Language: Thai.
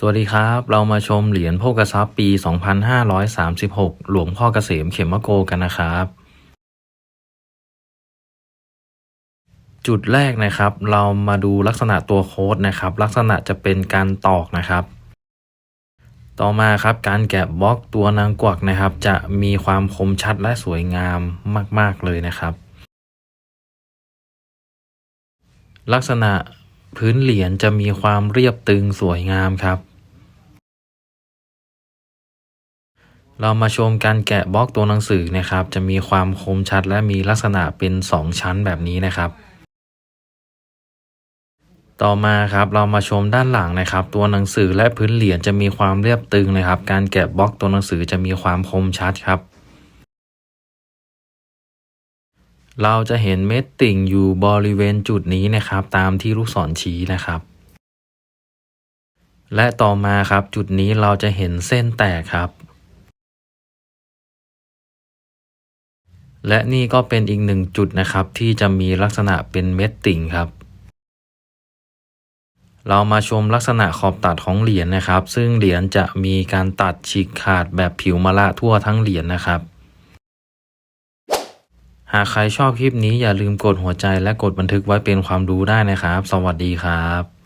สวัสดีครับ เรามาชมเหรียญโภกทรัพย์ปี 2536 หลวงพ่อเกษมเขมโกกันนะครับ จุดแรกนะครับ เรามาดูลักษณะตัวโค้ดนะครับ ลักษณะจะเป็นการตอกนะครับ ต่อมาครับการแกะบล็อกตัวนางกวักนะครับ จะมีความคมชัดและสวยงามมาก ๆ เลยนะครับ ลักษณะพื้นเหรียญจะมีความเรียบตึงสวยงามครับ เรามาชมการแกะบล็อกตัวหนังสือนะครับ จะมีความคมชัดและมีลักษณะเป็น 2 ชั้นแบบนี้นะครับ ต่อมาครับเรามาชมด้านหลังนะครับ ตัวหนังสือและพื้นเหรียญจะมีความเรียบตึงนะครับ การแกะบล็อกตัวหนังสือจะมีความคมชัดครับ เราจะเห็นเม็ดติ่งอยู่บริเวณจุดนี้นะครับ ตามที่ลูกศรชี้นะครับและต่อมาครับจุดนี้เราจะเห็นเส้นแตกครับ และนี่ก็เป็นอีกหนึ่งจุดนะครับ ที่จะมีลักษณะเป็นเม็ดติ่งครับ เรามาชมลักษณะขอบตัดของเหรียญนะครับ ซึ่งเหรียญจะมีการตัดฉีกขาดแบบผิวมะละทั่วทั้งเหรียญนะครับ หากใครชอบคลิปนี้อย่าลืมกดหัวใจและกดบันทึกไว้เป็นความรู้ได้นะครับ สวัสดีครับ